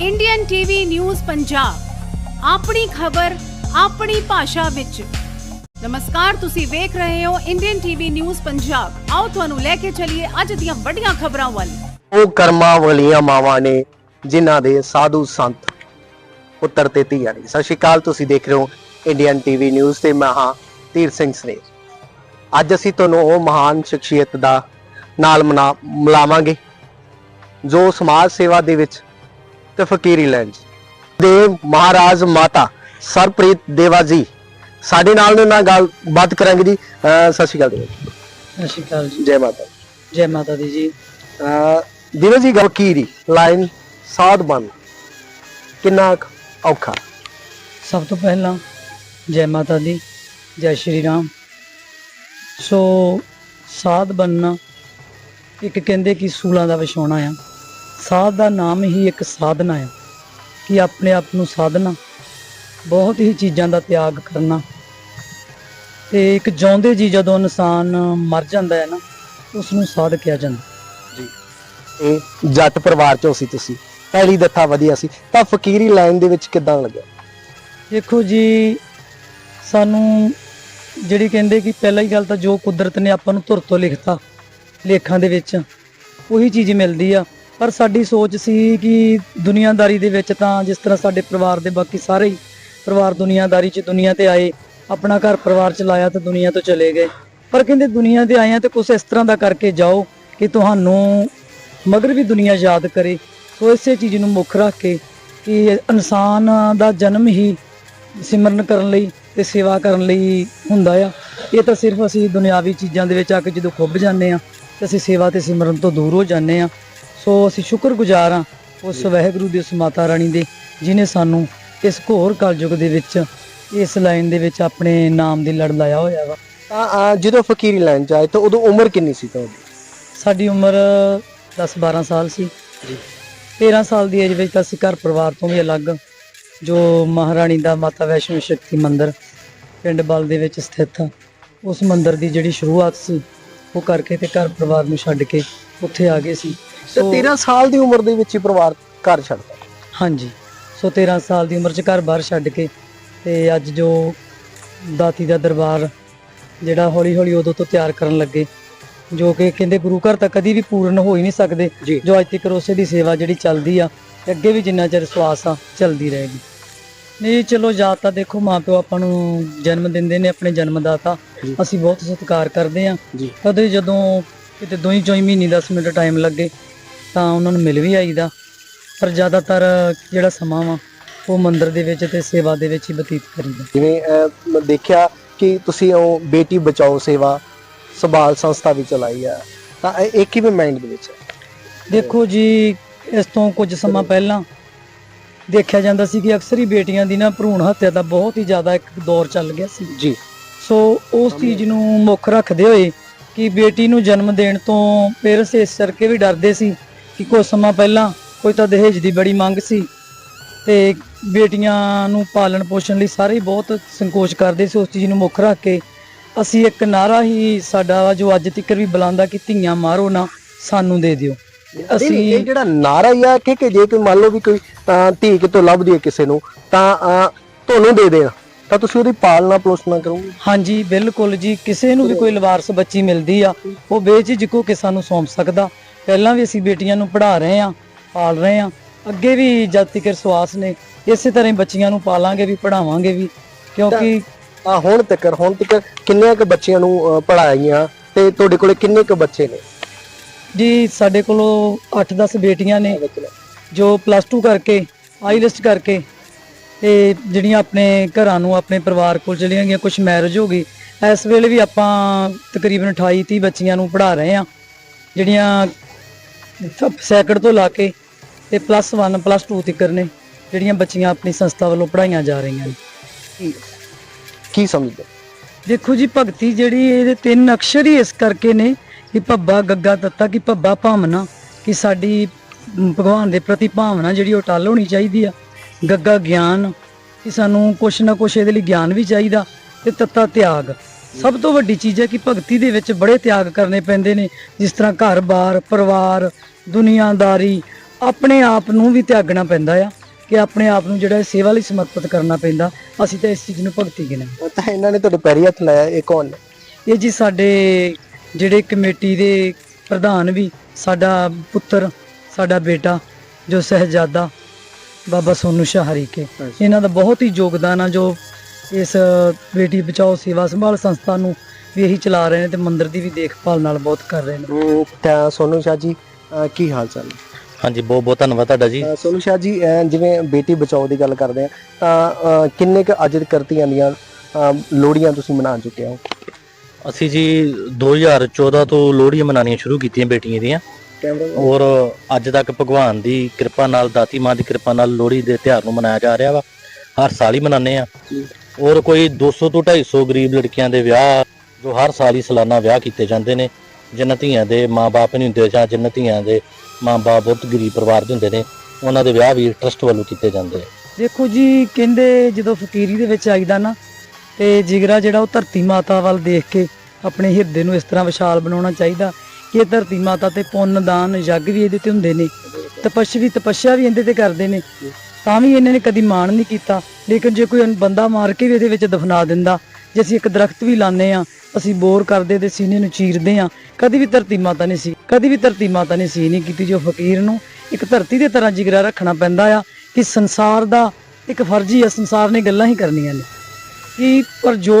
Indian TV news Punjab ਆਪਣੀ ਖਬਰ, ਆਪਣੀ ਭਾਸ਼ਾ ਵਿੱਚ। ਨਮਸਕਾਰ, ਤੁਸੀਂ ਵੇਖ ਰਹੇ ਹੋ ਇੰਡੀਅਨ ਟੀਵੀ ਨਿਊਜ਼ ਪੰਜਾਬ ਆਓ ਤੁਹਾਨੂੰ ਲੈ ਕੇ ਚੱਲੀਏ ਅੱਜ ਦੀਆਂ ਵੱਡੀਆਂ ਖਬਰਾਂ ਵੱਲ। ਉਹ ਕਰਮਾਂ ਵਾਲੀਆਂ ਮਾਵਾਂ ਨੇ, ਜਿਨ੍ਹਾਂ ਦੇ ਸਾਧੂ ਸੰਤ ਪੁੱਤਰ ਤੇ ਧੀਆਂ ਨੇ। ਸਤਿ ਸ਼੍ਰੀ ਅਕਾਲ, ਤੁਸੀਂ ਦੇਖ ਰਹੇ ਹੋ ਇੰਡੀਅਨ ਟੀਵੀ ਨਿਊਜ਼ ਤੇ ਮੈਂ ਹਾਂ ਧੀਰ ਸਿੰਘ ਸਨੇਹ। ਅੱਜ ਅਸੀਂ ਤੁਹਾਨੂੰ ਉਹ ਮਹਾਨ ਸ਼ਖਸੀਅਤ ਦਾ ਨਾਲ ਮਨਾ, ਮਿਲਾਵਾਂਗੇ, ਜੋ ਸਮਾਜ ਸੇਵਾ ਦੇ ਵਿੱਚ ਤੇ ਫਕੀਰੀ ਲੈਣ 'ਚ ਦੇ ਮਹਾਰਾਜ ਮਾਤਾ ਸਰਪ੍ਰੀਤ ਦੇਵਾ ਜੀ। ਸਾਡੇ ਨਾਲ ਨੇ ਨਾਲ ਗੱਲ ਬਾਤ ਕਰਾਂਗੇ ਜੀ। ਅਹ ਸਤਿ ਸ਼੍ਰੀ ਅਕਾਲ ਦੇਵਾ ਜੀ। ਸਤਿ ਸ਼੍ਰੀ ਅਕਾਲ ਜੀ। ਜੈ ਮਾਤਾ ਦੀ। ਜੈ ਮਾਤਾ ਦੀ ਜੀ। ਅਹ ਦਿਨੇ ਜੀ ਗਵਕੀਰੀ ਲਾਈਨ ਸਾਧ ਬਨ। ਕਿੰਨਾ ਕੁ ਔਖਾ। ਸਭ ਤੋਂ ਪਹਿਲਾਂ ਜੈ ਮਾਤਾ ਦੀ ਜੈ ਸ਼੍ਰੀ ਰਾਮ। ਸੋ ਸਾਧ ਬੰਨਣਾ ਇੱਕ ਕਹਿੰਦੇ ਕਿ ਸੂਲਾਂ ਦਾ ਵਿਛਾਉਣਾ ਆ। ਸਾਧ ਦਾ ਨਾਮ ਹੀ ਇੱਕ ਸਾਧਨਾ ਆ ਕਿ ਆਪਣੇ ਆਪ ਨੂੰ ਸਾਧਨਾ ਬਹੁਤ ਹੀ ਚੀਜ਼ਾਂ ਦਾ ਤਿਆਗ ਕਰਨਾ। ਤੇ ਇੱਕ ਜਿਉਂਦੇ ਜੀ ਜਦੋਂ ਇਨਸਾਨ ਮਰ ਜਾਂਦਾ ਹੈ ਨਾ ਉਸ ਨੂੰ ਸਾਧ ਕਿਹਾ ਜਾਂਦਾ। ਇਹ ਜੱਟ ਪਰਿਵਾਰ ਚੋਂ ਸੀ ਤੁਸੀਂ। ਪਹਿਲੀ ਦੱਥਾ ਵਧੀਆ ਸੀ। ਤਾਂ ਫਕੀਰੀ ਲਾਈਨ ਦੇ ਵਿੱਚ ਕਿਦਾਂ ਲੱਗਿਆ? ਦੇਖੋ ਜੀ ਸਾਨੂੰ ਜਿਹੜੀ ਕਹਿੰਦੇ ਕਿ ਪਹਿਲਾਂ ਹੀ ਗੱਲ ਤਾਂ ਜੋ ਕੁਦਰਤ ਨੇ ਆਪਾਂ ਨੂੰ ਧੁਰ ਤੋਂ ਲਿਖਤਾ ਲੇਖਾਂ ਦੇ ਵਿੱਚ ਉਹੀ ਚੀਜ਼ ਮਿਲਦੀ ਆ। ਪਰ ਸਾਡੀ ਸੋਚ ਸੀ ਕਿ ਦੁਨੀਆਦਾਰੀ ਦੇ ਵਿੱਚ ਤਾਂ ਜਿਸ ਤਰ੍ਹਾਂ ਸਾਡੇ ਪਰਿਵਾਰ ਦੇ ਬਾਕੀ ਸਾਰੇ ਹੀ ਪਰਿਵਾਰ ਦੁਨੀਆਦਾਰੀ 'ਚ ਦੁਨੀਆ ਤੇ ਆਏ, ਆਪਣਾ ਘਰ ਪਰਿਵਾਰ ਚਲਾਇਆ ਤੇ ਦੁਨੀਆ ਤੋਂ ਚਲੇ ਗਏ। ਪਰ ਕਹਿੰਦੇ ਦੁਨੀਆ ਤੇ ਆਏ ਆ ਤੇ ਕੁਛ ਇਸ ਤਰ੍ਹਾਂ ਦਾ ਕਰਕੇ ਜਾਓ ਕਿ ਤੁਹਾਨੂੰ ਮਗਰ ਵੀ ਦੁਨੀਆ ਯਾਦ ਕਰੇ। ਸੋ ਇਸੇ ਚੀਜ਼ ਨੂੰ ਮੁੱਖ ਰੱਖ ਕੇ ਕਿ ਇਨਸਾਨ ਦਾ ਜਨਮ ਹੀ ਸਿਮਰਨ ਕਰਨ ਲਈ ਤੇ ਸੇਵਾ ਕਰਨ ਲਈ ਹੁੰਦਾ ਆ। ਇਹ ਤਾਂ ਸਿਰਫ ਅਸੀਂ ਦੁਨਿਆਵੀ ਚੀਜ਼ਾਂ ਦੇ ਵਿੱਚ ਆ ਕੇ ਜਦੋਂ ਖੁੱਭ ਜਾਂਦੇ ਆ ਤੇ ਅਸੀਂ ਸੇਵਾ ਤੇ ਸਿਮਰਨ ਤੋਂ ਦੂਰ ਹੋ ਜਾਂਦੇ ਆ ਸੋ ਅਸੀਂ ਸ਼ੁਕਰਗੁਜ਼ਾਰ ਆ ਉਸ ਵਾਹਿਗੁਰੂ ਦੀ ਉਸ ਮਾਤਾ ਰਾਣੀ ਦੇ ਜਿਨੇ ਸਾਨੂੰ ਇਸ ਘੋਰ ਕਲਯੁਗ ਦੇ ਵਿੱਚ ਇਸ ਲਾਈਨ ਦੇ ਵਿੱਚ ਆਪਣੇ ਨਾਮ ਦੀ ਲੜ ਲਾਇਆ ਹੋਇਆ ਵਾ। ਤਾਂ ਜਦੋਂ ਫਕੀਰੀ ਲਾਈਨ ਚ ਆਏ ਤਾਂ ਉਦੋਂ ਉਮਰ ਕਿੰਨੀ ਸੀ ਤੁਹਾਡੀ? ਸਾਡੀ ਉਮਰ 10-12 ਸਾਲ ਸੀ। 13 ਸਾਲ ਦੀ ਏਜ ਵਿੱਚ ਤਾਂ ਅਸੀਂ ਘਰ ਪਰਿਵਾਰ ਤੋਂ ਵੀ ਅਲੱਗ ਜੋ ਮਹਾਰਾਣੀ ਦਾ ਮਾਤਾ ਵੈਸ਼ਨੋ ਸ਼ਕਤੀ ਮੰਦਿਰ ਪਿੰਡ ਬਲ ਦੇ ਵਿੱਚ ਸਥਿਤ ਆ। ਉਸ ਮੰਦਿਰ ਦੀ ਜਿਹੜੀ ਸ਼ੁਰੂਆਤ ਸੀ ਉਹ ਕਰਕੇ ਤੇ ਘਰ ਪਰਿਵਾਰ ਨੂੰ ਛੱਡ ਕੇ ਉੱਥੇ ਆ ਗਏ ਸੀ। ਤੇ ਸੋ 13 ਸਾਲ ਦੀ ਉਮਰ ਦੇ ਵਿੱਚ ਹੀ ਪਰਿਵਾਰ ਘਰ ਛੱਡਦਾ ਹਾਂਜੀ। ਸੋ 13 ਸਾਲ ਦੀ ਉਮਰ 'ਚ ਘਰ ਬਾਹਰ ਛੱਡ ਕੇ ਤੇ ਅੱਜ ਜੋ ਦਾਤੀ ਦਾ ਦਰਬਾਰ ਜਿਹੜਾ ਹੌਲੀ ਹੌਲੀ ਉਦੋਂ ਤੋਂ ਤਿਆਰ ਕਰਨ ਲੱਗੇ ਜੋ ਕਿ ਕਹਿੰਦੇ ਗੁਰੂ ਘਰ ਤਾਂ ਕਦੀ ਵੀ ਪੂਰਨ ਹੋ ਹੀ ਨਹੀਂ ਸਕਦੇ ਜੀ। ਅੱਜ ਤੱਕ ਉਸੇ ਦੀ ਸੇਵਾ ਜਿਹੜੀ ਚੱਲਦੀ ਆ ਅੱਗੇ ਵੀ ਜਿੰਨਾ ਚਿਰ ਸਵਾਸ ਆ ਚੱਲਦੀ ਰਹੇਗੀ। ਨਹੀਂ ਚਲੋ ਜਾਂ ਤਾਂ ਦੇਖੋ ਮਾਪਿਓ ਆਪਾਂ ਨੂੰ ਜਨਮ ਦਿੰਦੇ ਨੇ ਆਪਣੇ ਜਨਮਦਾਤਾ। ਜੀ। ਅਸੀਂ ਬਹੁਤ ਸਤਿਕਾਰ ਕਰਦੇ ਆ। ਜੀ। ਕਦੇ ਜਦੋਂ ਕਿਤੇ ਦੋਈ ਚੋਈ ਮਹੀਨੇ 10 ਮਿੰਟ ਟਾਈਮ ਲੱਗੇ ਤਾਂ ਉਹਨਾਂ ਨੂੰ ਮਿਲ ਵੀ ਆਈਦਾ। ਪਰ ਜ਼ਿਆਦਾਤਰ ਜਿਹੜਾ ਸਮਾਂ ਵਾ ਉਹ ਮੰਦਿਰ ਦੇ ਵਿੱਚ ਤੇ ਸੇਵਾ ਦੇ ਵਿੱਚ ਹੀ ਬਤੀਤ ਕਰੀਦਾ। ਜਿਵੇਂ ਅਹ, ਦੇਖਿਆ ਕਿ ਤੁਸੀਂ ਉਹ ਬੇਟੀ ਬਚਾਓ ਸੇਵਾ ਸੰਭਾਲ ਸੰਸਥਾ ਵੀ ਚਲਾਈ ਆ। ਤਾਂ ਇਹ ਇੱਕ ਹੀ ਵੀ ਮਾਈਂਡ ਦੇ ਵਿੱਚ ਹੈ ਦੇਖੋ ਜੀ ਇਸ ਤੋਂ ਕੁਝ ਸਮਾਂ ਪਹਿਲਾਂ ਦੇਖਿਆ ਜਾਂਦਾ ਸੀ ਕਿ ਅਕਸਰ ਹੀ ਬੇਟੀਆਂ ਦੀ ਨਾ ਭਰੂਣ ਹੱਤਿਆ ਦਾ ਬਹੁਤ ਹੀ ਜ਼ਿਆਦਾ ਇੱਕ ਦੌਰ ਚੱਲ ਗਿਆ ਸੀ। ਜੀ। ਸੋ ਉਸ ਚੀਜ਼ ਨੂੰ ਮੁੱਖ ਰੱਖਦੇ ਹੋਏ ਕਿ ਬੇਟੀ ਨੂੰ ਜਨਮ ਦੇਣ ਤੋਂ ਪੇਰੈਂਟਸ ਇਸ ਕਰਕੇ ਵੀ ਡਰਦੇ ਸੀ ਕਿ ਕੁਝ ਸਮਾਂ ਪਹਿਲਾਂ ਕੋਈ ਤਾਂ ਦਹੇਜ ਦੀ ਬੜੀ ਮੰਗ ਸੀ ਤੇ ਬੇਟੀਆਂ ਨੂੰ ਪਾਲਣ ਪੋਸ਼ਣ ਲਈ ਸਾਰੇ ਬਹੁਤ ਸੰਕੋਚ ਕਰਦੇ ਸੀ ਉਸ ਚੀਜ਼ ਨੂੰ ਮੁੱਖ ਰੱਖ ਕੇ। ਅਸੀਂ ਇੱਕ ਨਾਰਾ ਹੀ ਸਾਡਾ ਜੋ ਅੱਜ ਤੱਕ ਵੀ ਬੁਲਾਉਂਦਾ ਕਿ ਧੀਆਂ ਮਾਰੋ ਨਾ ਸਾਨੂੰ ਦੇ ਦਿਓ। ਅਸੀਂ ਇਹ ਜਿਹੜਾ ਨਾਰਾ ਹੀ ਆ ਕਿ ਕਿ ਜੇ ਕੋਈ ਮੰਨ ਲਓ ਵੀ ਕੋਈ ਅਹ, ਧੀ ਕਿਤੋਂ ਲੱਭਦੀ ਹੈ ਕਿਸੇ ਨੂੰ ਤਾਂ ਤੁਹਾਨੂੰ ਦੇ ਦੇਣਾ। ਤਾਂ ਤੁਸੀਂ ਉਹਦੀ ਪਾਲਣਾ ਪੋਸ਼ਣਾ ਕਰੋਗੇ। ਹਾਂਜੀ ਬਿਲਕੁਲ ਜੀ। ਕਿਸੇ ਨੂੰ ਵੀ ਕੋਈ ਲਵਾਰਸ ਬੱਚੀ ਮਿਲਦੀ ਆ ਉਹ ਬੇਝਿਜਕੋ ਕਿ ਸਾਨੂੰ ਸੌਂਪ ਸਕਦਾ। ਪਹਿਲਾਂ ਵੀ ਅਸੀਂ ਬੇਟੀਆਂ ਨੂੰ ਪੜ੍ਹਾ ਰਹੇ ਆ ਪਾਲ ਰਹੇ ਆ ਅੱਗੇ ਵੀ ਜਦ ਤੱਕ ਸਵਾਸ ਨੇ ਇਸੇ ਤਰ੍ਹਾਂ ਹੀ ਬੱਚੀਆਂ ਨੂੰ ਪਾਲਾਂਗੇ ਵੀ ਪੜਾਵਾਂਗੇ ਵੀ ਕਿਉਂਕਿ ਆ ਹੁਣ ਤੱਕ ਹੁਣ ਤੱਕ ਕਿੰਨੇ ਕੁ ਬੱਚਿਆਂ ਨੂੰ ਅਹ, ਪੜ੍ਹਾਈਆਂ ਤੇ ਤੁਹਾਡੇ ਕੋਲੇ ਕਿੰਨੇ ਕੁ ਬੱਚੇ ਨੇ? ਜੀ ਸਾਡੇ ਕੋਲੋਂ 8-10 ਬੇਟੀਆਂ ਨੇ ਜੋ ਪਲੱਸ 2 ਕਰਕੇ ਆਈਲਿਸਟ ਕਰਕੇ ਤੇ ਜਿਹੜੀਆਂ ਆਪਣੇ ਘਰਾਂ ਨੂੰ ਆਪਣੇ ਪਰਿਵਾਰ ਕੋਲ ਚਲੀਆਂ ਗਈਆਂ ਕੁਝ ਮੈਰਿਜ ਹੋ ਗਈ ਇਸ ਵੇਲੇ ਵੀ ਆਪਾਂ ਤਕਰੀਬਨ 28 30 ਬੱਚੀਆਂ ਨੂੰ ਪੜ੍ਹਾ ਰਹੇ ਆ ਜਿਹੜੀਆਂ ਸੈਕੰਡ ਤੋਂ ਲਾ ਕੇ ਤੇ ਪਲੱਸ 1 ਪਲੱਸ 2 ਤੱਕ ਨੇ ਜਿਹੜੀਆਂ ਬੱਚੀਆਂ ਆਪਣੀ ਸੰਸਥਾ ਵੱਲੋਂ ਪੜ੍ਹਾਈਆਂ ਜਾ ਰਹੀਆਂ ਨੇ। ਕੀ- ਕੀ ਸਮਝਦੇ? ਦੇਖੋ ਜੀ ਭਗਤੀ ਜਿਹੜੀ ਇਹਦੇ ਤਿੰਨ ਅਕਸ਼ਰ ਹੀ ਇਸ ਕਰਕੇ ਨੇ ਕਿ ਭੱਬਾ ਗੱਗਾ ਤੱਤਾ ਕਿ ਭੱਬਾ ਭਾਵਨਾ ਕਿ ਸਾਡੀ ਮ, ਭਗਵਾਨ ਦੇ ਪ੍ਰਤੀ ਭਾਵਨਾ ਜਿਹੜੀ ਉਹ ਟਲ ਹੋਣੀ ਚਾਹੀਦੀ ਆ। ਗੱਗਾ ਗਿਆਨ ਕਿ ਸਾਨੂੰ ਕੁਛ ਨਾ ਕੁਛ ਇਹਦੇ ਲਈ ਗਿਆਨ ਵੀ ਚਾਹੀਦਾ ਤੇ ਤੱਤਾ ਤਿਆਗ। ਸਭ ਤੋਂ ਵੱਡੀ ਚੀਜ਼ ਹੈ ਕਿ ਭਗਤੀ ਦੇ ਵਿੱਚ ਬੜੇ ਤਿਆਗ ਕਰਨੇ ਪੈਂਦੇ ਨੇ ਜਿਸ ਤਰ੍ਹਾਂ ਘਰ-ਬਾਰ ਪਰਿਵਾਰ ਦੁਨੀਆਦਾਰੀ ਆਪਣੇ ਆਪ ਨੂੰ ਵੀ ਤਿਆਗਣਾ ਪੈਂਦਾ ਆ ਕਿ ਆਪਣੇ ਆਪ ਨੂੰ ਜਿਹੜਾ ਸੇਵਾ ਲਈ ਸਮਰਪਿਤ ਕਰਨਾ ਪੈਂਦਾ ਅਸੀਂ ਤਾਂ ਇਸ ਚੀਜ਼ ਨੂੰ ਭਗਤੀ ਗਿਣਾਂ ਤਾਂ ਇਹਨਾਂ ਨੇ ਤੁਹਾਡੇ ਪੈਰੀ ਹੱਥ ਲਾਇਆ ਇਹ ਕੌਣ? ਇਹ ਜੀ ਸਾਡੇ ਜਿਹੜੇ ਕਮੇਟੀ ਦੇ ਪ੍ਰਧਾਨ ਵੀ ਸਾਡਾ ਪੁੱਤਰ ਸਾਡਾ ਬੇਟਾ ਜੋ ਸਹਿਜਾਦਾ ਬਾਬਾ ਸੋਨੂ ਸ਼ਾਹ ਹਰੀਕੇ। ਇਹਨਾਂ ਦਾ ਬਹੁਤ ਹੀ ਯੋਗਦਾਨ ਆ ਜੋ ਇਸ ਬੇਟੀ ਬਚਾਓ ਸੇਵਾ ਸੰਭਾਲ ਸੰਸਥਾ ਨੂੰ ਵੀ ਇਹੀ ਚਲਾ ਰਹੇ ਨੇ ਤੇ ਮੰਦਿਰ ਦੀ ਵੀ ਦੇਖਭਾਲ ਨਾਲ ਬਹੁਤ ਕਰ ਰਹੇ ਨੇ। ਉਹ ਤਾਂ ਸੋਨੂ ਸ਼ਾਹ ਜੀ ਕੀ ਹਾਲ ਚਾਲ? ਹੈ ਹਾਂਜੀ ਬਹੁਤ ਬਹੁਤ ਧੰਨਵਾਦ ਤੁਹਾਡਾ ਜੀ। ਸੋਨੂ ਸ਼ਾਹ ਜੀ ਜਿਵੇਂ ਬੇਟੀ ਬਚਾਓ ਦੀ ਗੱਲ ਕਰਦੇ ਆ ਤਾਂ ਕਿੰਨੇ ਕੁ ਅੱਜ ਕਰਤੀਆਂ ਦੀਆਂ ਅਹ ਲੋਹੜੀਆਂ ਤੁਸੀਂ ਮਨਾ ਚੁੱਕੇ ਹੋ? ਅਸੀਂ ਜੀ 2014 ਤੋਂ ਲੋਹੜੀਆਂ ਮਨਾਉਣੀਆਂ ਸ਼ੁਰੂ ਕੀਤੀਆਂ ਬੇਟੀਆਂ ਦੀਆਂ। ਕੈਮਰਾ ਔਰ ਅੱਜ ਤੱਕ ਭਗਵਾਨ ਦੀ ਕਿਰਪਾ ਨਾਲ ਦਾਤੀ ਮਾਂ ਦੀ ਕਿਰਪਾ ਨਾਲ ਲੋਹੜੀ ਦੇ ਤਿਉਹਾਰ ਨੂੰ ਮਨਾਇਆ ਜਾ ਰਿਹਾ ਵਾ। ਹਰ ਸਾਲ ਹੀ ਮਨਾਉਂਦੇ ਆ। ਔਰ ਕੋਈ 200 ਤੋਂ 250 ਗਰੀਬ ਲੜਕੀਆਂ ਦੇ ਵਿਆਹ ਜੋ ਹਰ ਸਾਲ ਹੀ ਸਾਲਾਨਾ ਵਿਆਹ ਕੀਤੇ ਜਾਂਦੇ ਨੇ ਜਿਨ੍ਹਾਂ ਧੀਆਂ ਦੇ ਮਾਪੇ ਨਹੀਂ ਹੁੰਦੇ ਜਾਂ ਜਿਨ੍ਹਾਂ ਧੀਆਂ ਦੇ ਮਾਪੇ ਬਹੁਤ ਗਰੀਬ ਪਰਿਵਾਰ ਦੇ ਹੁੰਦੇ ਨੇ, ਉਹਨਾਂ ਦੇ ਵਿਆਹ ਵੀ ਟਰਸਟ ਵੱਲੋਂ ਕੀਤੇ ਜਾਂਦੇ ਆ। ਦੇਖੋ ਜੀ, ਕਹਿੰਦੇ ਜਦੋਂ ਫਕੀਰੀ ਦੇ ਵਿੱਚ ਆਈਦਾ ਨਾ, ਤੇ ਜਿਗਰਾ ਜਿਹੜਾ ਉਹ ਧਰਤੀ ਮਾਤਾ ਵੱਲ ਦੇਖ ਕੇ ਆਪਣੇ ਹਿਰਦੇ ਨੂੰ ਇਸ ਤਰ੍ਹਾਂ ਵਿਸ਼ਾਲ ਬਣਾਉਣਾ ਚਾਹੀਦਾ ਕਿ ਇਹ ਧਰਤੀ ਮਾਤਾ ਤੇ ਪੁੰਨ, ਦਾਨ, ਯੱਗ ਵੀ ਇਹਦੇ ਤੇ ਹੁੰਦੇ ਨੇ। ਤਪੱਸ਼ਵੀ ਤਪੱਸਿਆ ਵੀ ਇਹਦੇ ਤੇ ਕਰਦੇ ਨੇ। ਤਾਂ ਵੀ ਇਹਨਾਂ ਨੇ ਕਦੀ ਮਾਣ ਨਹੀਂ ਕੀਤਾ। ਲੇਕਿਨ ਜੇ ਕੋਈ ਬੰਦਾ ਮਾਰ ਕੇ ਵੀ ਇਹਦੇ ਵਿੱਚ ਦਫਨਾ ਦਿੰਦਾ, ਜੇ ਅਸੀਂ ਇੱਕ ਦਰਖਤ ਵੀ ਲਾਉਂਦੇ ਆ ਅਸੀਂ ਬੋਰ ਕਰਦੇ ਤੇ ਸੀਨੇ ਨੂੰ ਚੀਰਦੇ ਆ ਕਦੀ ਵੀ ਧਰਤੀ ਮਾਤਾ ਨੇ ਸੀ ਕਦੀ ਵੀ ਧਰਤੀ ਮਾਤਾ ਨੇ ਸੀ ਨਹੀਂ ਕੀਤੀ ਜੋ ਫਕੀਰ ਨੂੰ ਇੱਕ ਧਰਤੀ ਦੇ ਤਰ੍ਹਾਂ ਜਿਗਰਾ ਰੱਖਣਾ ਪੈਂਦਾ ਆ ਕਿ ਸੰਸਾਰ ਦਾ ਇੱਕ ਫਰਜ਼ ਹੀ ਆ, ਸੰਸਾਰ ਨੇ ਗੱਲਾਂ ਹੀ ਕਰਨੀਆਂ ਨੇ। ਕਿ ਪਰ ਜੋ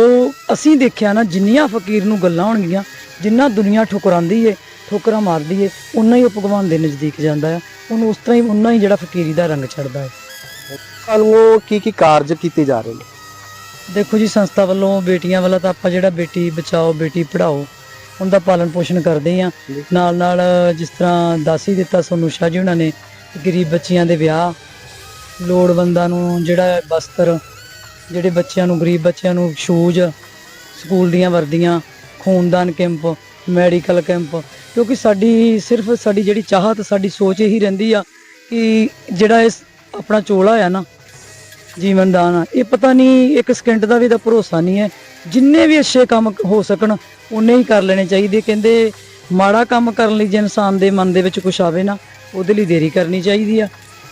ਅਸੀਂ ਦੇਖਿਆ ਨਾ, ਜਿੰਨੀਆਂ ਫਕੀਰ ਨੂੰ ਗੱਲਾਂ ਹੋਣਗੀਆਂ, ਜਿੰਨਾ ਦੁਨੀਆ ਠੁਕਰਾਉਂਦੀ ਏ, ਠੋਕਰਾਂ ਮਾਰਦੀ ਏ ਉਨਾ ਹੀ ਉਹ ਭਗਵਾਨ ਦੇ ਨਜ਼ਦੀਕ ਜਾਂਦਾ ਆ। ਉਹਨੂੰ ਉਸ ਤਰ੍ਹਾਂ ਹੀ ਉਨਾ ਹੀ ਜਿਹੜਾ ਫਕੀਰੀ ਦਾ ਰੰਗ ਚੜਦਾ ਹੈ ਸਾਨੂੰ ਕੀ ਕੀ ਕਾਰਜ ਕੀਤੇ ਜਾ ਰਹੇ ਨੇ ਦੇਖੋ ਜੀ ਸੰਸਥਾ ਵੱਲੋਂ ਬੇਟੀਆਂ ਵੱਲੋਂ ਤਾਂ ਆਪਾਂ ਜਿਹੜਾ ਬੇਟੀ ਬਚਾਓ ਬੇਟੀ ਪੜ੍ਹਾਓ ਉਹਦਾ ਪਾਲਣ ਪੋਸ਼ਣ ਕਰਦੇ ਆ। ਨਾਲ ਨਾਲ ਜਿਸ ਤਰ੍ਹਾਂ ਦਾਸੀ ਦਿੱਤਾ ਸੋਨੂ ਸ਼ਾਹ ਜੀ ਉਹਨਾਂ ਨੇ ਗਰੀਬ ਬੱਚੀਆਂ ਦੇ ਵਿਆਹ ਲੋੜਵੰਦਾਂ ਨੂੰ ਜਿਹੜਾ ਹੈ ਬਸਤਰ ਜਿਹੜੇ ਬੱਚਿਆਂ ਨੂੰ ਗਰੀਬ ਬੱਚਿਆਂ ਨੂੰ ਸ਼ੂਜ਼ ਸਕੂਲ ਦੀਆਂ ਵਰਦੀਆਂ ਖੂਨਦਾਨ ਕੈਂਪ ਮੈਡੀਕਲ ਕੈਂਪ ਕਿਉਂਕਿ ਸਾਡੀ ਸਿਰਫ ਸਾਡੀ ਜਿਹੜੀ ਚਾਹਤ ਸਾਡੀ ਸੋਚ ਇਹੀ ਰਹਿੰਦੀ ਆ ਕਿ ਜਿਹੜਾ ਇਸ ਆਪਣਾ ਚੋਲਾ ਆ ਨਾ ਜੀਵਨ ਦਾਨ ਆ। ਇਹ ਪਤਾ ਨਹੀਂ ਇੱਕ ਸਕਿੰਟ ਦਾ ਵੀ ਤਾਂ ਭਰੋਸਾ ਨਹੀਂ ਹੈ। ਜਿੰਨੇ ਵੀ ਅੱਛੇ ਕੰਮ ਹੋ ਸਕਣ ਉਨੇ ਹੀ ਕਰ ਲੈਣੇ ਚਾਹੀਦੇ। ਕਹਿੰਦੇ ਮਾੜਾ ਕੰਮ ਕਰਨ ਲਈ ਜੇ ਇਨਸਾਨ ਦੇ ਮਨ ਦੇ ਵਿੱਚ ਕੁਝ ਆਵੇ ਨਾ ਉਹਦੇ ਲਈ ਦੇਰੀ ਕਰਨੀ ਚਾਹੀਦੀ ਆ।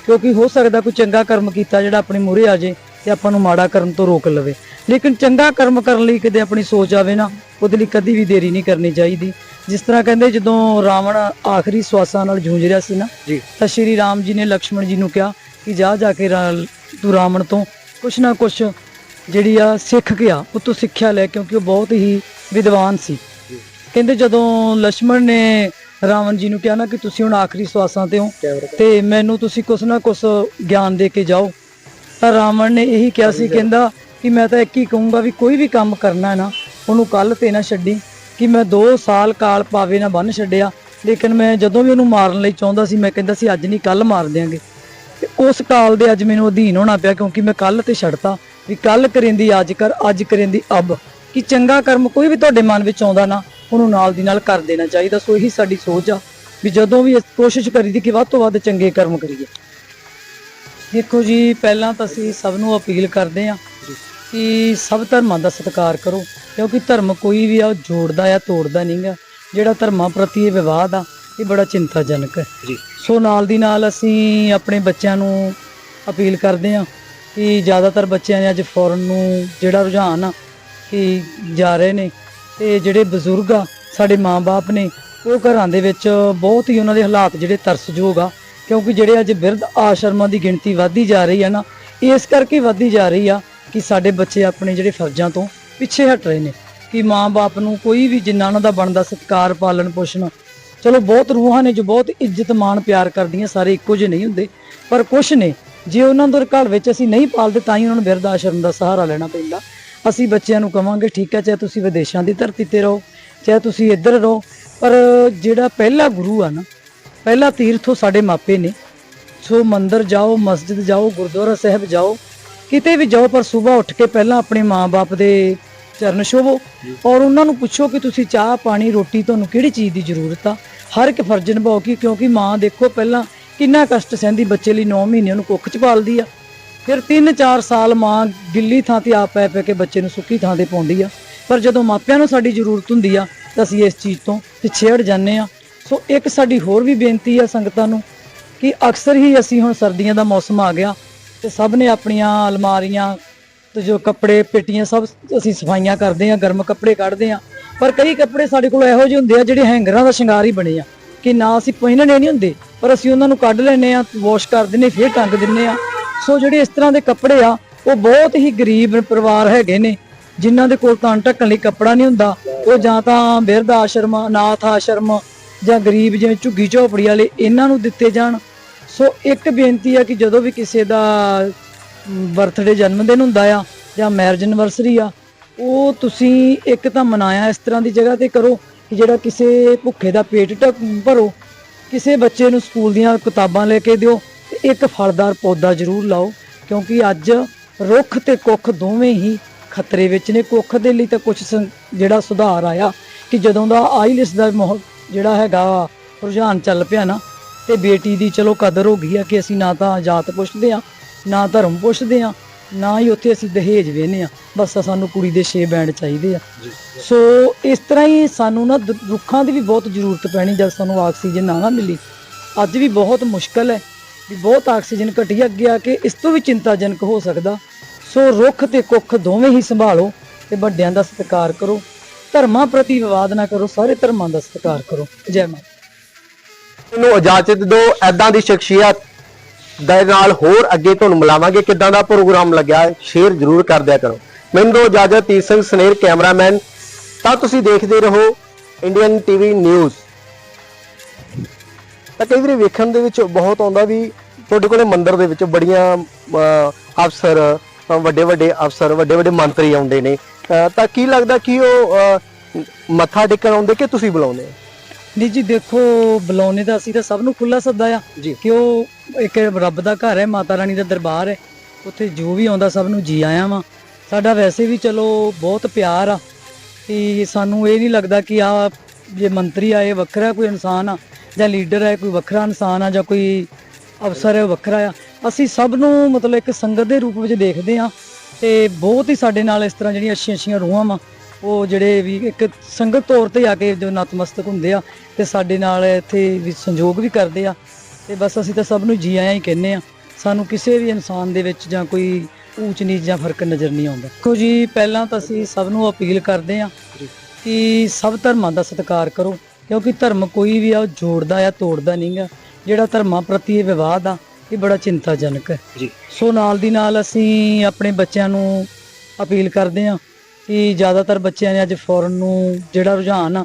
ਕਿਉਂਕਿ ਹੋ ਸਕਦਾ ਕੋਈ ਚੰਗਾ ਕਰਮ ਕੀਤਾ ਜਿਹੜਾ ਆਪਣੀ ਮੂਹਰੇ ਆ ਜੇ ਤੇ ਆਪਾਂ ਨੂੰ ਮਾੜਾ ਕਰਨ ਤੋਂ ਰੋਕ ਲਵੇ। ਲੇਕਿਨ ਚੰਗਾ ਕਰਮ ਕਰਨ ਲਈ ਕਿਤੇ ਆਪਣੀ ਸੋਚ ਆਵੇ ਨਾ ਉਹਦੇ ਲਈ ਕਦੀ ਵੀ ਦੇਰੀ ਨਹੀਂ ਕਰਨੀ ਚਾਹੀਦੀ। ਜਿਸ ਤਰ੍ਹਾਂ ਕਹਿੰਦੇ ਜਦੋਂ ਰਾਵਣ ਆਖਰੀ ਸਵਾਸਾਂ ਨਾਲ ਜੂਝ ਰਿਹਾ ਸੀ ਨਾ ਜੀ। ਤਾਂ ਸ਼੍ਰੀ ਰਾਮ ਜੀ ਨੇ ਲਕਸ਼ਮਣ ਜੀ ਨੂੰ ਕਿਹਾ ਕਿ ਜਾ ਜਾ ਕੇ ਤੂੰ ਰਾਵਣ ਤੋਂ ਕੁਛ ਨਾ ਕੁਛ ਜਿਹੜੀ ਆ ਸਿੱਖ ਗਿਆ ਤੋਂ ਸਿੱਖਿਆ ਲੈ ਕਿਉਂਕਿ ਉਹ ਬਹੁਤ ਹੀ ਵਿਦਵਾਨ ਸੀ। ਕਹਿੰਦੇ ਜਦੋਂ ਲక్ష్మణ ਨੇ ਰਾਵਣ ਜੀ ਨੂੰ ਕਿਹਾ ਨਾ ਕਿ ਤੁਸੀਂ ਹੁਣ ਆਖਰੀ ਸਵਾਸਾਂ ਤੇ ਹੋ ਤੇ ਮੈਨੂੰ ਤੁਸੀਂ ਕੁਛ ਨਾ ਕੁਛ ਗਿਆਨ ਦੇ ਕੇ ਜਾਓ। ਤਾਂ ਰਾਵਣ ਨੇ ਇਹੀ ਕਿਹਾ ਸੀ ਕਹਿੰਦਾ ਕਿ ਮੈਂ ਤਾਂ ਇੱਕ ਹੀ ਕਹੂੰਗਾ ਵੀ ਕੋਈ ਵੀ ਕੰਮ ਕਰਨਾ ਨਾ ਉਹਨੂੰ ਕੱਲ ਤੇ ਨਾ ਛੱਡੀ ਕਿ ਮੈਂ 2 ਸਾਲ ਕਾਲ ਪਾਵੇ ਨਾ ਬੰਨ ਛੱਡਿਆ ਲੇਕਿਨ ਮੈਂ ਜਦੋਂ ਵੀ ਉਹਨੂੰ ਮਾਰਨ ਲਈ ਚਾਹੁੰਦਾ ਸੀ ਮੈਂ ਕਹਿੰਦਾ ਸੀ ਅੱਜ ਨਹੀਂ ਕੱਲ ਮਾਰ ਦਿਆਂਗੇ। ਤੇ ਉਸ ਕਾਲ ਦੇ ਅੱਜ ਮੈਨੂੰ ਅਧੀਨ ਹੋਣਾ ਪਿਆ ਕਿਉਂਕਿ ਮੈਂ ਕੱਲ ਤੇ ਛੱਡਤਾ ਵੀ ਕੱਲ ਕਰੇਂਦੀ ਅੱਜ ਕਰ, ਅੱਜ ਕਰੇਂਦੀ ਅਬ। ਕਿ ਚੰਗਾ ਕਰਮ ਕੋਈ ਵੀ ਤੁਹਾਡੇ ਮਨ ਵਿੱਚ ਆਉਂਦਾ ਨਾ, ਉਹਨੂੰ ਨਾਲ ਦੀ ਨਾਲ ਕਰ ਦੇਣਾ ਚਾਹੀਦਾ। ਸੋ ਇਹੀ ਸਾਡੀ ਸੋਚ ਆ ਵੀ ਜਦੋਂ ਵੀ ਅਸੀਂ ਕੋਸ਼ਿਸ਼ ਕਰੀਦੀ ਕਿ ਵੱਧ ਤੋਂ ਵੱਧ ਚੰਗੇ ਕਰਮ ਕਰੀਏ। ਦੇਖੋ ਜੀ, ਪਹਿਲਾਂ ਤਾਂ ਅਸੀਂ ਸਭ ਨੂੰ ਅਪੀਲ ਕਰਦੇ ਆ ਕਿ ਸਭ ਧਰਮਾਂ ਦਾ ਸਤਿਕਾਰ ਕਰੋ। ਕਿਉਂਕਿ ਧਰਮ ਕੋਈ ਵੀ ਆ, ਉਹ ਜੋੜਦਾ ਆ ਤੋੜਦਾ ਨਹੀਂਗਾ ਜਿਹੜਾ ਧਰਮਾਂ ਪ੍ਰਤੀ ਇਹ ਵਿਵਾਦ ਆ ਇਹ ਬੜਾ ਚਿੰਤਾਜਨਕ ਹੈ। ਜੀ। ਸੋ ਨਾਲ ਦੀ ਨਾਲ ਅਸੀਂ ਆਪਣੇ ਬੱਚਿਆਂ ਨੂੰ ਅਪੀਲ ਕਰਦੇ ਆ ਕਿ ਜ਼ਿਆਦਾਤਰ ਬੱਚਿਆਂ ਨੇ ਅੱਜ ਫੋਰਨ ਨੂੰ ਜਿਹੜਾ ਰੁਝਾਨ ਆ ਕਿ ਜਾ ਰਹੇ ਨੇ ਤੇ ਜਿਹੜੇ ਬਜ਼ੁਰਗ ਆ ਸਾਡੇ ਮਾਂ-ਬਾਪ ਨੇ ਉਹ ਘਰਾਂ ਦੇ ਵਿੱਚ ਬਹੁਤ ਹੀ ਉਹਨਾਂ ਦੇ ਹਾਲਾਤ ਜਿਹੜੇ ਤਰਸਯੋਗ ਆ ਕਿਉਂਕਿ ਜਿਹੜੇ ਅੱਜ ਬਿਰਧ ਆਸ਼ਰਮਾਂ ਦੀ ਗਿਣਤੀ ਵਧਦੀ ਜਾ ਰਹੀ ਆ ਨਾ ਇਸ ਕਰਕੇ ਵਧਦੀ ਜਾ ਰਹੀ ਆ ਕਿ ਸਾਡੇ ਬੱਚੇ ਆਪਣੇ ਜਿਹੜੇ ਫਰਜ਼ਾਂ ਤੋਂ ਪਿੱਛੇ ਹਟ ਰਹੇ ਨੇ ਕਿ ਮਾਂ-ਬਾਪ ਨੂੰ ਕੋਈ ਵੀ ਜਿੰਨਾ ਉਹਨਾਂ ਦਾ ਬਣਦਾ ਸਤਿਕਾਰ ਪਾਲਣ ਪੋਸ਼ਣ ਚਲੋ ਬਹੁਤ ਰੂਹਾਂ ਨੇ ਜੋ ਬਹੁਤ ਇੱਜ਼ਤ ਮਾਣ ਪਿਆਰ ਕਰਦੀਆਂ, ਸਾਰੇ ਇੱਕੋ ਜਿਹੇ ਨਹੀਂ ਹੁੰਦੇ, ਪਰ ਕੁਝ ਨੇ, ਜੇ ਉਹਨਾਂ ਦੇ ਘਰ ਵਿੱਚ ਅਸੀਂ ਨਹੀਂ ਪਾਲਦੇ ਤਾਂ ਹੀ ਉਹਨਾਂ ਨੂੰ ਬਿਰਧ ਆਸ਼ਰਮ ਦਾ ਸਹਾਰਾ ਲੈਣਾ ਪੈਂਦਾ। ਅਸੀਂ ਬੱਚਿਆਂ ਨੂੰ ਕਵਾਂਗੇ, ਠੀਕ ਹੈ, ਚਾਹੇ ਤੁਸੀਂ ਵਿਦੇਸ਼ਾਂ ਦੀ ਧਰਤੀ ਤੇ ਰਹੋ, ਚਾਹੇ ਤੁਸੀਂ ਇੱਧਰ ਰਹੋ, ਪਰ ਜਿਹੜਾ ਪਹਿਲਾ ਗੁਰੂ ਆ ਨਾ, ਪਹਿਲਾ ਤੀਰਥ ਉਹ ਸਾਡੇ ਮਾਪੇ ਨੇ। ਸੋ ਮੰਦਰ ਜਾਓ, ਮਸਜਿਦ ਜਾਓ, ਗੁਰਦੁਆਰਾ ਸਾਹਿਬ ਜਾਓ, ਕਿਤੇ ਵੀ ਜਾਓ, ਪਰ ਸਵੇਰ ਉੱਠ ਕੇ ਪਹਿਲਾਂ ਆਪਣੇ ਮਾਂ-ਬਾਪ ਦੇ ਚਰਨ ਛੋਵੋ। ਔਰ ਉਹਨਾਂ ਨੂੰ ਪੁੱਛੋ ਕਿ ਤੁਸੀਂ ਚਾਹ, ਪਾਣੀ, ਰੋਟੀ ਤੁਹਾਨੂੰ ਕਿਹੜੀ ਚੀਜ਼ ਦੀ ਜ਼ਰੂਰਤ ਆ? ਹਰ ਇੱਕ ਫਰਜ਼ ਨਿਭਾਓ ਕਿ ਕਿਉਂਕਿ ਮਾਂ ਦੇਖੋ ਪਹਿਲਾਂ ਕਿੰਨਾ ਕਸ਼ਟ ਸਹਿੰਦੀ ਬੱਚੇ ਲਈ 9 ਮਹੀਨੇ ਉਹਨੂੰ ਕੁੱਖ ਚ ਪਾਲਦੀ ਆ। ਫਿਰ 3-4 ਸਾਲ ਮਾਂ ਗਿੱਲੀ ਥਾਂ ਤੇ ਆਪ ਪੈ ਪੈ ਕੇ ਬੱਚੇ ਨੂੰ ਸੁੱਕੀ ਥਾਂ ਤੇ ਪਾਉਂਦੀ ਆ। ਪਰ ਜਦੋਂ ਮਾਪਿਆਂ ਨੂੰ ਸਾਡੀ ਜ਼ਰੂਰਤ ਹੁੰਦੀ ਆ, ਤਾਂ ਅਸੀਂ ਇਸ ਚੀਜ਼ ਤੋਂ ਪਿਛੇੜ ਜਾਂਦੇ ਆ। ਸੋ ਇੱਕ ਸਾਡੀ ਹੋਰ ਵੀ ਬੇਨਤੀ ਆ ਸੰਗਤਾਂ ਨੂੰ ਕਿ ਅਕਸਰ ਹੀ ਅਸੀਂ ਹੁਣ ਸਰਦੀਆਂ ਦਾ ਮੌਸਮ ਆ ਗਿਆ ਤੇ ਸਭ ਨੇ ਆਪਣੀਆਂ ਅਲਮਾਰੀਆਂ ਤੇ ਜੋ ਕੱਪੜੇ, ਪੇਟੀਆਂ ਸਭ ਅਸੀਂ ਸਫਾਈਆਂ ਕਰਦੇ ਆ ਗਰਮ ਕੱਪੜੇ ਕੱਢਦੇ ਆ ਪਰ ਕਈ ਕੱਪੜੇ ਸਾਡੇ ਕੋਲ ਇਹੋ ਜਿਹੇ ਹੁੰਦੇ ਆ ਜਿਹੜੇ ਹੈਂਗਰਾਂ ਦਾ ਸ਼ਿੰਗਾਰ ਹੀ ਬਣੇ ਆ। ਕਿ ਨਾ ਅਸੀਂ ਪਹਿਨਣੇ ਨਹੀਂ ਹੁੰਦੇ, ਪਰ ਅਸੀਂ ਉਹਨਾਂ ਨੂੰ ਕੱਢ ਲੈਨੇ ਆ ਵਾਸ਼ ਕਰ ਦਿੰਨੇ ਫਿਰ ਟੰਗ ਦਿੰਨੇ ਆ ਸੋ ਜਿਹੜੇ ਇਸ ਤਰ੍ਹਾਂ ਦੇ ਕੱਪੜੇ ਆ, ਉਹ ਬਹੁਤ ਹੀ ਗਰੀਬ ਪਰਿਵਾਰ ਹੈਗੇ ਨੇ, ਜਿਨ੍ਹਾਂ ਦੇ ਕੋਲ ਤਾਂ ਢੱਕਣ ਲਈ ਕੱਪੜਾ ਨਹੀਂ ਹੁੰਦਾ। ਉਹ ਜਾਂ ਤਾਂ ਬਿਰਧ ਆਸ਼ਰਮ, ਅਨਾਥ ਆਸ਼ਰਮ ਜਾਂ ਗਰੀਬ ਜਿਵੇਂ ਝੁੱਗੀ ਝੋਪੜੀ ਵਾਲੇ, ਇਹਨਾਂ ਨੂੰ ਦਿੱਤੇ ਜਾਣ। ਸੋ ਇੱਕ ਬੇਨਤੀ ਆ ਕਿ ਜਦੋਂ ਵੀ ਕਿਸੇ ਦਾ ਬਰਥਡੇ ਜਨਮ ਦਿਨ ਹੁੰਦਾ ਆ ਜਾਂ ਮੈਰਿਜ ਐਨਵਰਸਰੀ ਆ, ਉਹ ਤੁਸੀਂ ਇੱਕ ਤਾਂ ਮਨਾਇਆ ਇਸ ਤਰ੍ਹਾਂ ਦੀ ਜਗ੍ਹਾ ਤੇ ਕਰੋ ਕਿ ਜਿਹੜਾ ਕਿਸੇ ਭੁੱਖੇ ਦਾ ਪੇਟ ਢਕ ਭਰੋ, ਕਿਸੇ ਬੱਚੇ ਨੂੰ ਸਕੂਲ ਦੀਆਂ ਕਿਤਾਬਾਂ ਲੈ ਕੇ ਦਿਓ ਤੇ ਇੱਕ ਫਲਦਾਰ ਪੌਦਾ ਜ਼ਰੂਰ ਲਾਓ, ਕਿਉਂਕਿ ਅੱਜ ਰੁੱਖ ਤੇ ਕੁੱਖ ਦੋਵੇਂ ਹੀ ਖਤਰੇ ਵਿੱਚ ਨੇ। ਕੁੱਖ ਦੇ ਲਈ ਤਾਂ ਕੁਝ ਜਿਹੜਾ ਸੁਧਾਰ ਆਇਆ ਕਿ ਜਦੋਂ ਦਾ ਆਈਲਿਸ ਦਾ ਮਾਹੌਲ ਜਿਹੜਾ ਹੈਗਾ ਰੁਝਾਨ ਚੱਲ ਪਿਆ ਨਾ, ਤੇ ਬੇਟੀ ਦੀ ਚਲੋ ਕਦਰ ਹੋ ਗਈ ਆ ਕਿ ਅਸੀਂ ਨਾ ਤਾਂ ਜਾਤ ਪੁੱਛਦੇ ਆ ਨਾ ਧਰਮ ਪੁੱਛਦੇ ਆ ਨਾ ਹੀ ਉੱਥੇ ਅਸੀਂ ਦਹੇਜ ਵੇਨੇ ਆ। ਬਸ ਸਾਨੂੰ ਕੁੜੀ ਦੇ 6 ਬੈਂਡ ਚਾਹੀਦੇ ਆ। ਸੋ ਇਸ ਤਰ੍ਹਾਂ ਹੀ ਸਾਨੂੰ ਨਾ ਦ- ਰੁੱਖਾਂ ਦੀ ਵੀ ਬਹੁਤ ਜ਼ਰੂਰਤ ਪੈਣੀ ਜਦ ਸਾਨੂੰ ਆਕਸੀਜਨ ਨਾ ਨਾ ਮਿਲੀ। ਅੱਜ ਵੀ ਬਹੁਤ ਮੁਸ਼ਕਲ ਹੈ ਵੀ ਬਹੁਤ ਆਕਸੀਜਨ ਘਟੀ ਅੱਗੇ ਆ ਕੇ ਇਸ ਤੋਂ ਵੀ ਚਿੰਤਾਜਨਕ ਹੋ ਸਕਦਾ। ਸੋ ਰੁੱਖ ਤੇ ਕੁੱਖ ਦੋਵੇਂ ਹੀ ਸੰਭਾਲੋ ਤੇ ਵੱਡਿਆਂ ਦਾ ਸਤਿਕਾਰ ਕਰੋ। ਧਰਮਾਂ ਪ੍ਰਤੀ ਵਿਵਾਦ ਨਾ ਕਰੋ ਸਾਰੇ ਧਰਮਾਂ ਦਾ ਸਤਿਕਾਰ ਕਰੋ। ਜੈ ਮਾਤਾ ਨੂੰ ਇਜਾਜ਼ਤ ਦਿਓ ਐਦਾਂ ਦੀ ਸ਼ਖਸੀਅਤ ਦੇ ਨਾਲ ਹੋਰ ਅੱਗੇ ਤੁਹਾਨੂੰ ਮਿਲਾਵਾਂਗੇ ਕਿੱਦਾਂ ਦਾ ਪ੍ਰੋਗਰਾਮ ਲੱਗਿਆ ਸ਼ੇਅਰ ਜ਼ਰੂਰ ਕਰ ਦਿਆ ਕਰੋ। ਮੈਨੂੰ ਦਿਓ ਇਜਾਜ਼ਤ ਤੀਰ ਸਿੰਘ ਸਨੇਰ ਕੈਮਰਾਮੈਨ। ਤਾਂ ਤੁਸੀਂ ਦੇਖਦੇ ਰਹੋ ਇੰਡੀਅਨ ਟੀਵੀ ਨਿਊਜ਼। ਤਾਂ ਕਈ ਵਾਰੀ ਵੇਖਣ ਦੇ ਵਿੱਚ ਬਹੁਤ ਆਉਂਦਾ ਵੀ ਤੁਹਾਡੇ ਕੋਲੇ ਮੰਦਿਰ ਦੇ ਵਿੱਚ ਬੜੀਆਂ ਅਫਸਰ ਵੱਡੇ ਵੱਡੇ ਅਫਸਰ ਵੱਡੇ ਵੱਡੇ ਮੰਤਰੀ ਆਉਂਦੇ ਨੇ। ਤਾਂ ਕੀ ਲੱਗਦਾ ਕਿ ਉਹ ਮੱਥਾ ਟੇਕਣ ਆਉਂਦੇ ਕਿ ਤੁਸੀਂ ਬੁਲਾਉਂਦੇ ਹੋ? ਨਹੀਂ ਜੀ ਦੇਖੋ ਬੁਲਾਉਣੇ ਤਾਂ ਅਸੀਂ ਤਾਂ ਸਭ ਨੂੰ ਖੁੱਲਾ ਸੱਦਾ ਆ। ਕਿ ਉਹ ਇੱਕ ਰੱਬ ਦਾ ਘਰ ਹੈ, ਮਾਤਾ ਰਾਣੀ ਦਾ ਦਰਬਾਰ ਹੈ। ਉੱਥੇ ਜੋ ਵੀ ਆਉਂਦਾ ਸਭ ਨੂੰ ਜੀ ਆਇਆ ਵਾ। ਸਾਡਾ ਵੈਸੇ ਵੀ ਚਲੋ ਬਹੁਤ ਪਿਆਰ ਆ। ਕਿ ਸਾਨੂੰ ਇਹ ਨਹੀਂ ਲੱਗਦਾ ਕਿ ਆ ਜੇ ਮੰਤਰੀ ਆਏ, ਵੱਖਰਾ ਕੋਈ ਇਨਸਾਨ ਆ, ਜਾਂ ਲੀਡਰ ਹੈ ਕੋਈ ਵੱਖਰਾ ਇਨਸਾਨ ਆ, ਜਾਂ ਕੋਈ ਅਫਸਰ ਹੈ ਉਹ ਵੱਖਰਾ ਆ। ਅਸੀਂ ਸਭ ਨੂੰ ਮਤਲਬ ਇੱਕ ਸੰਗਤ ਦੇ ਰੂਪ ਵਿੱਚ ਦੇਖਦੇ ਆ ਤੇ ਬਹੁਤ ਹੀ ਸਾਡੇ ਨਾਲ ਇਸ ਤਰ੍ਹਾਂ ਜਿਹੜੀਆਂ ਅੱਛੀਆਂ ਅੱਛੀਆਂ ਰੂਹਾਂ ਵਾ। ਉਹ ਜਿਹੜੇ ਵੀ ਇੱਕ ਸੰਗਤ ਤੌਰ ਤੇ ਆ ਕੇ ਜੋ ਨਤਮਸਤਕ ਹੁੰਦੇ ਆ, ਤੇ ਸਾਡੇ ਨਾਲ ਇੱਥੇ ਵੀ ਸੰਯੋਗ ਵੀ ਕਰਦੇ ਆ। ਤੇ ਬਸ ਅਸੀਂ ਤਾਂ ਸਭ ਨੂੰ ਜੀ ਆਇਆਂ ਹੀ ਕਹਿੰਨੇ ਆ ਸਾਨੂੰ ਕਿਸੇ ਵੀ ਇਨਸਾਨ ਦੇ ਵਿੱਚ ਜਾਂ ਕੋਈ ਊਚ ਨੀਚ ਜਾਂ ਫ਼ਰਕ ਨਜ਼ਰ ਨਹੀਂ ਆਉਂਦਾ। ਦੇਖੋ ਜੀ ਪਹਿਲਾਂ ਤਾਂ ਅਸੀਂ ਸਭ ਨੂੰ ਅਪੀਲ ਕਰਦੇ ਆ ਕਿ ਸਭ ਧਰਮਾਂ ਦਾ ਸਤਿਕਾਰ ਕਰੋ ਕਿਉਂਕਿ ਧਰਮ ਕੋਈ ਵੀ ਆ ਉਹ ਜੋੜਦਾ ਆ ਤੋੜਦਾ ਨਹੀਂਗਾ ਜਿਹੜਾ ਧਰਮਾਂ ਪ੍ਰਤੀ ਇਹ ਵਿਵਾਦ ਆ ਇਹ ਬੜਾ ਚਿੰਤਾਜਨਕ ਹੈ। ਜੀ। ਸੋ ਨਾਲ ਦੀ ਨਾਲ ਅਸੀਂ ਆਪਣੇ ਬੱਚਿਆਂ ਨੂੰ ਅਪੀਲ ਕਰਦੇ ਆ ਕਿ ਜ਼ਿਆਦਾਤਰ ਬੱਚਿਆਂ ਨੇ ਅੱਜ ਫੋਰਨ ਨੂੰ ਜਿਹੜਾ ਰੁਝਾਨ ਆ